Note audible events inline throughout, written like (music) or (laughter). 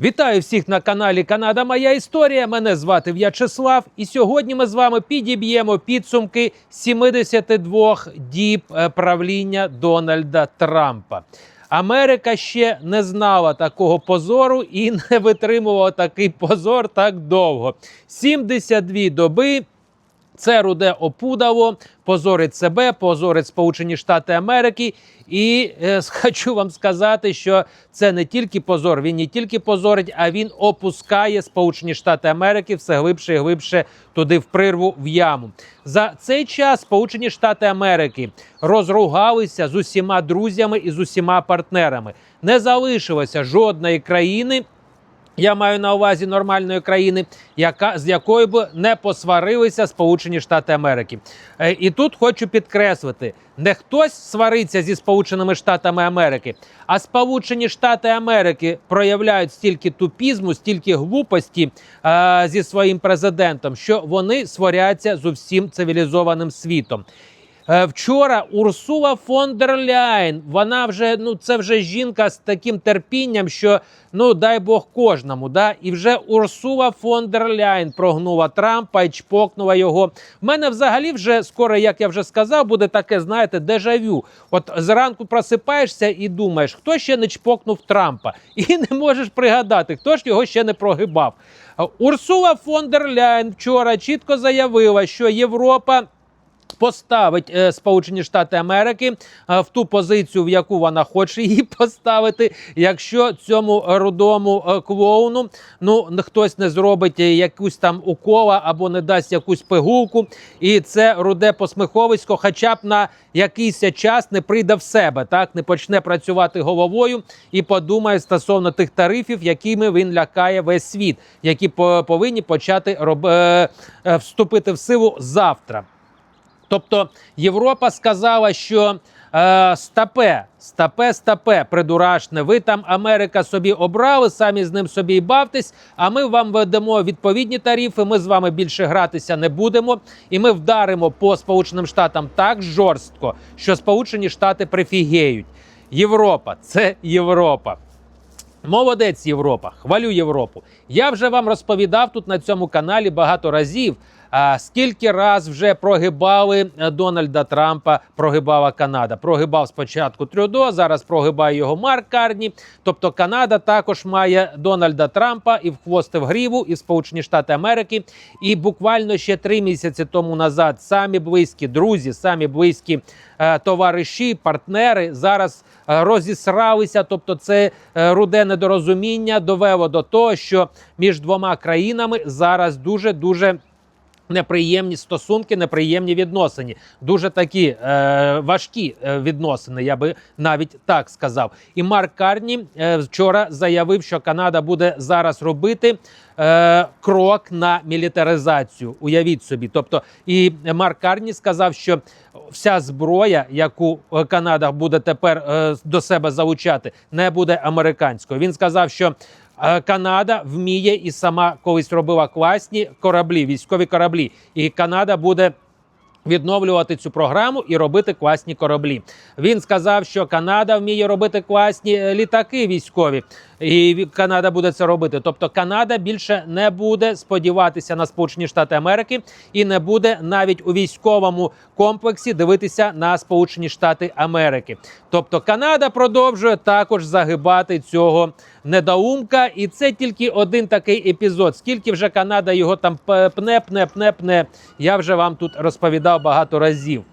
Вітаю всіх на каналі Канада Моя Історія. Мене звати В'ячеслав. І сьогодні ми з вами підіб'ємо підсумки 72 діб е, правління Дональда Трампа. Америка ще не знала такого позору і (laughs) не витримувала такий позор так довго. 72 доби. Це руде опудало, позорить себе, позорить Сполучені Штати Америки. І е, (laughs) хочу вам сказати, що це не тільки позор, він не тільки позорить, а він опускає Сполучені Штати Америки все глибше і глибше туди в прирву в яму. За цей час Сполучені Штати Америки розругалися з усіма друзями і з усіма партнерами. Не залишилося жодної країни. Я маю на увазі нормальної країни, яка з якою б не посварилися Сполучені Штати Америки. Е, і тут хочу підкреслити: не хтось свариться зі Сполученими Штатами Америки, а Сполучені Штати Америки проявляють стільки тупізму, стільки глупості е, зі своїм президентом, що вони сваряться з усім цивілізованим світом. Е, Вчора Урсула фон дер Ляйн, вона вже ну це вже жінка з таким терпінням, що ну дай Бог кожному. Да? І вже Урсула фон дер Ляйн прогнула Трампа і чпокнула його. В мене взагалі вже скоро, як я вже сказав, буде таке, знаєте, дежавю. От зранку просипаєшся і думаєш, хто ще не чпокнув Трампа, і (laughs) не можеш пригадати, хто ж його ще не прогибав. Урсула фон дер Ляйн вчора чітко заявила, що Європа. Поставить е, Сполучені Штати Америки е, в ту позицію, в яку вона хоче її (laughs) поставити. Якщо цьому рудому е, клоуну ну хтось не зробить якусь там укола або не дасть якусь пигулку, і це руде посміховисько, хоча б на якийсь час не прийде в себе, так не почне працювати головою і подумає стосовно тих тарифів, якими він лякає весь світ, які по- повинні почати роб... вступити в силу завтра. Тобто Європа сказала, що е, стапе, стапе, стапе, придурашне. Ви там Америка собі обрали, самі з ним собі і бавтесь. А ми вам ведемо відповідні тарифи. Ми з вами більше гратися не будемо. І ми вдаримо по Сполученим Штатам так жорстко, що Сполучені Штати прифігеють. Європа це Європа. Молодець Європа, хвалю Європу. Я вже вам розповідав тут на цьому каналі багато разів. Скільки раз вже прогибали е, Дональда Трампа, прогибала Канада. Прогибав спочатку Трюдо, зараз прогибає його Марк Карні. Тобто Канада також має Дональда Трампа і в хвости в гріву, і в Сполучені Штати Америки. І буквально ще три місяці тому назад самі близькі друзі, самі близькі е, товариші, партнери зараз е, розісралися. Тобто, це е, руде недорозуміння довело до того, що між двома країнами зараз дуже дуже. Неприємні стосунки, неприємні відносини, дуже такі е, важкі е, відносини, я би навіть так сказав. І Марк Карні е, вчора заявив, що Канада буде зараз робити е, крок на мілітаризацію. Уявіть собі. Тобто, і Марк Карні сказав, що вся зброя, яку е, Канада буде тепер до себе залучати, не буде американською. Він сказав, що Канада вміє і сама колись робила класні кораблі, військові кораблі, і Канада буде. Відновлювати цю програму і робити класні кораблі. Він сказав, що Канада вміє робити класні е, літаки військові, і Канада буде це робити. Тобто Канада більше не буде сподіватися на Сполучені Штати Америки і не буде навіть у військовому комплексі дивитися на Сполучені Штати Америки. Тобто Канада продовжує також загибати цього недоумка, і це тільки один такий епізод. Скільки вже Канада його там пне, пне, пне, пне. Я вже вам тут розповідав багато разів.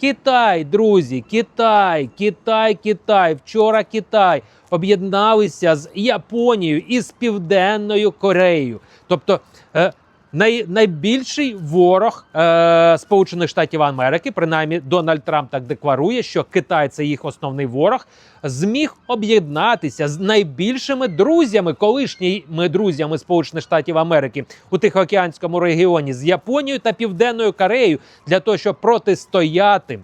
Китай, друзі, Китай, Китай, Китай. Вчора Китай об'єдналися з Японією і з Південною Кореєю. Тобто е, най, найбільший ворог е, Сполучених Штатів Америки, принаймні Дональд Трамп так декларує, що Китай це їх основний ворог, зміг об'єднатися з найбільшими друзями, колишніми друзями Сполучених Штатів Америки у Тихоокеанському регіоні з Японією та Південною Кореєю для того, щоб протистояти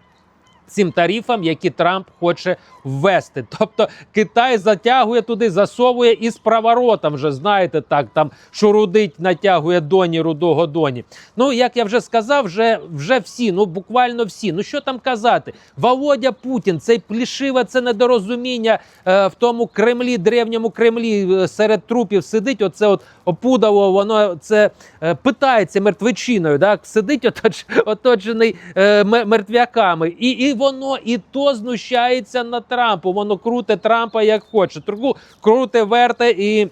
Цим тарифам, які Трамп хоче ввести. Тобто Китай затягує туди, засовує із праворотом. Вже знаєте, так там шурудить, натягує доні рудого доні. Ну як я вже сказав, вже вже всі, ну буквально всі. Ну що там казати? Володя Путін, цей плішиве, це недорозуміння е, в тому Кремлі, древньому Кремлі е, серед трупів сидить. Оце от опудало, воно це е, питається мертвечиною. Так сидить оточ, оточений е, мертвяками, і, і воно і то знущається на Трампу. Воно круте Трампа як хоче. Тру, круте верте і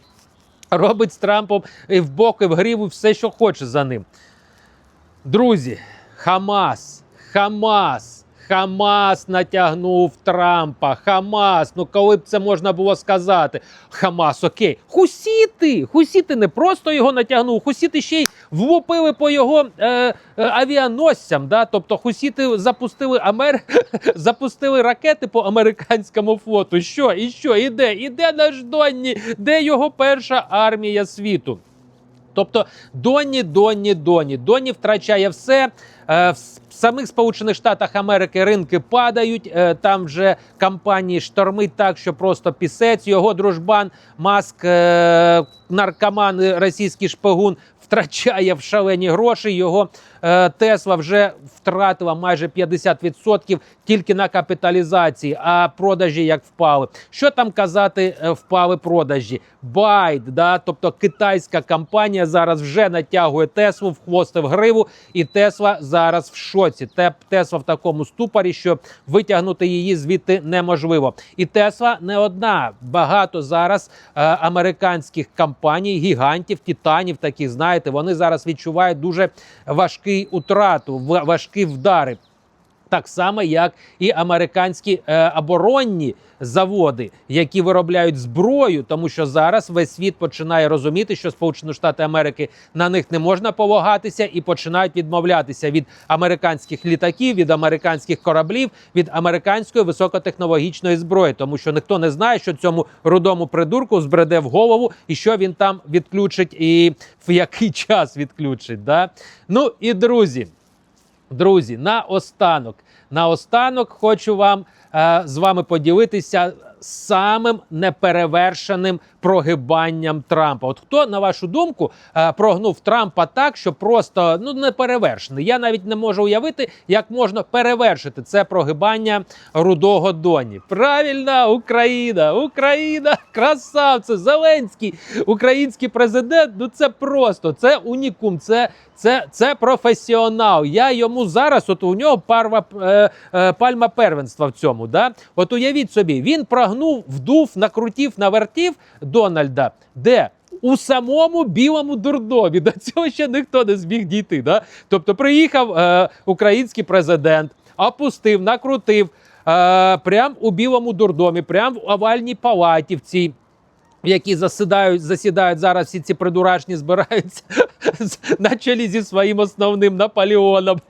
робить з Трампом і в боки, в гриву все, що хоче за ним. Друзі, Хамас, Хамас. Хамас натягнув Трампа. Хамас. Ну коли б це можна було сказати? Хамас, окей. Хусіти! Хусіти не просто його натягнув, хусіти ще й влупили по його е, е, авіаносцям. Да? Тобто хусіти запустили Амер... (laughs) запустили ракети по американському флоту. Що? І що? Іде? Іде наш Донні? Де його перша армія світу? Тобто Донні, Донні, Донні. Донні втрачає все. Е, В самих Сполучених Штатах Америки ринки падають. е, Там вже компанії штормить так, що просто пісець. Його дружбан, маск, е, наркоман, російський шпигун втрачає в шалені гроші. Його Тесла вже втратила майже 50% тільки на капіталізації, а продажі як впали. Що там казати, е, впали продажі? Байт, да, тобто китайська компанія зараз вже натягує Теслу в хвост і в гриву, і Тесла зараз в шоці. Те- Тесла в такому ступорі, що витягнути її звідти неможливо. І Тесла не одна. Багато зараз е, американських компаній, гігантів, титанів, таких знаєте, вони зараз відчувають дуже важкий утрату, ва- важкі вдари. Так само, як і американські е, оборонні заводи, які виробляють зброю, тому що зараз весь світ починає розуміти, що Сполучені Штати Америки на них не можна полагатися і починають відмовлятися від американських літаків, від американських кораблів, від американської високотехнологічної зброї, тому що ніхто не знає, що цьому рудому придурку збреде в голову, і що він там відключить, і в який (laughs) час відключить. Да? Ну і друзі. Друзі, наостанок, наостанок хочу вам е, з вами поділитися самим неперевершеним прогибанням Трампа. От хто, на вашу думку, е, прогнув Трампа так, що просто ну неперевершений? Я навіть не можу уявити, як можна перевершити це прогибання рудого доні. Правильно, Україна, Україна, красавце, Зеленський, український президент. Ну це просто це унікум. Це це, це професіонал. Я йому зараз, от у нього парва, е, е, пальма первенства в цьому. Да? От уявіть собі, він прогнув, вдув, накрутів, навертів Дональда. Де? У самому білому дурдомі до цього ще ніхто не зміг дійти. Да? Тобто приїхав е, український президент, опустив, накрутив е, прямо у білому дурдомі, прямо в овальній палаті в цій. Які засідають, засідають зараз всі ці придурашні збираються (laughs) на чолі зі своїм основним Наполеоном.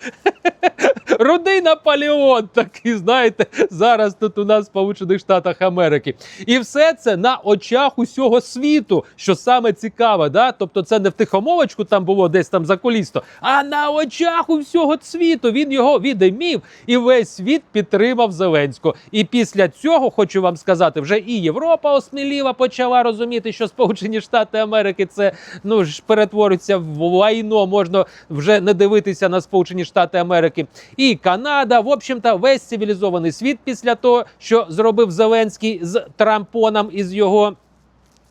Рудий Наполеон, такий, знаєте, зараз тут у нас в Сполучених Штатах Америки. І все це на очах усього світу, що саме цікаве, да? тобто це не в тихомовочку там було десь там за колісто, а на очах у всього світу він його відімів, і весь світ підтримав Зеленського. І після цього хочу вам сказати, вже і Європа осміліла, почала розуміти, що Сполучені Штати Америки це ну ж перетворюється в лайно, можна вже не дивитися на Сполучені Штати Америки. Канада, в общем-то, весь цивілізований світ після того, що зробив Зеленський з Трампоном із його.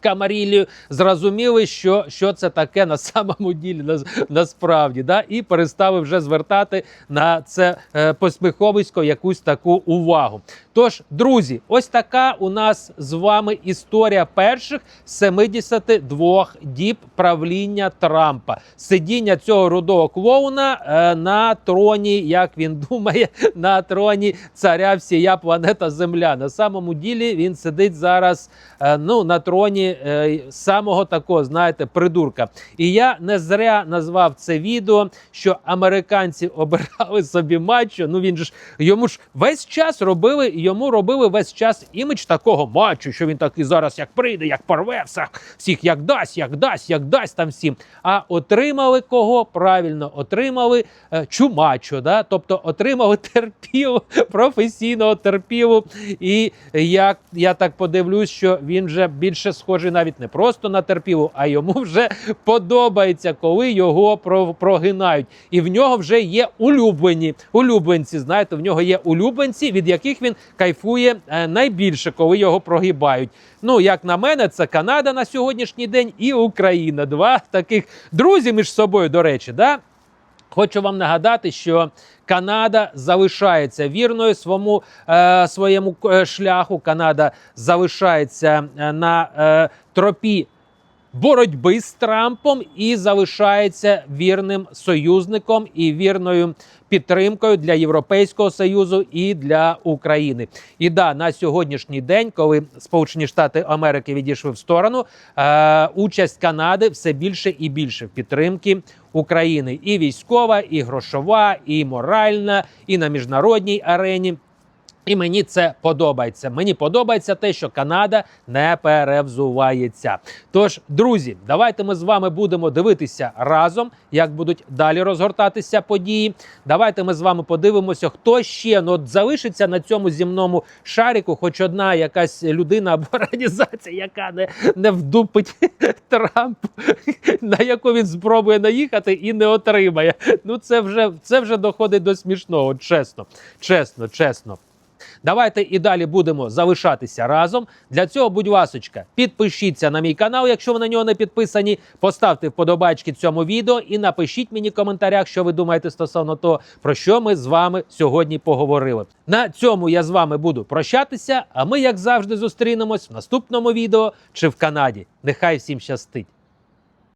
Камарілію зрозуміли, що, що це таке на самому ділі на, насправді, да? і перестали вже звертати на це е, посміховисько якусь таку увагу. Тож, друзі, ось така у нас з вами історія перших 72 діб правління Трампа, сидіння цього рудого клоуна е, на троні, як він думає, (laughs) на троні царя всія планета Земля. На самому ділі він сидить зараз е, ну, на троні е, самого такого, знаєте, придурка. І я не зря назвав це відео, що американці (laughs) обирали собі мачо. Ну він ж йому ж весь час робили, йому робили весь час імідж такого мачо, що він такий зараз як прийде, як порве всіх, всіх як дасть, як дасть, як дасть там всім. А отримали кого? Правильно, отримали е, чумачо, да? тобто отримали (laughs) терпілу, професійного терпілу. І як я так подивлюсь, що він вже більше схожий навіть не просто на а йому вже подобається, коли його про- прогинають. І в нього вже є улюблені улюбленці. Знаєте, в нього є улюбленці, від яких він кайфує е, найбільше, коли його прогибають. Ну, як на мене, це Канада на сьогоднішній день і Україна. Два таких друзі між собою, до речі, да? Хочу вам нагадати, що Канада залишається вірною своєму, е, своєму е, шляху. Канада залишається е, на е, тропі боротьби з Трампом і залишається вірним союзником і вірною підтримкою для Європейського союзу і для України. І да, на сьогоднішній день, коли Сполучені Штати Америки відійшли в сторону, е, участь Канади все більше і більше в підтримки України, і військова, і грошова, і моральна, і на міжнародній арені. І мені це подобається. Мені подобається те, що Канада не перевзувається. Тож, друзі, давайте ми з вами будемо дивитися разом, як будуть далі розгортатися події. Давайте ми з вами подивимося, хто ще ну, от залишиться на цьому земному шарику, хоч одна якась людина або (laughs) організація, яка не, не вдупить (laughs) Трампу, на яку він спробує наїхати і не отримає. Ну це вже це вже доходить до смішного. Чесно, чесно, чесно. Давайте і далі будемо залишатися разом. Для цього, будь ласочка, підпишіться на мій канал, якщо ви на нього не підписані. Поставте вподобайки цьому відео і напишіть мені в коментарях, що ви думаєте стосовно того, про що ми з вами сьогодні поговорили. На цьому я з вами буду прощатися. А ми, як завжди, зустрінемось в наступному відео чи в Канаді. Нехай всім щастить!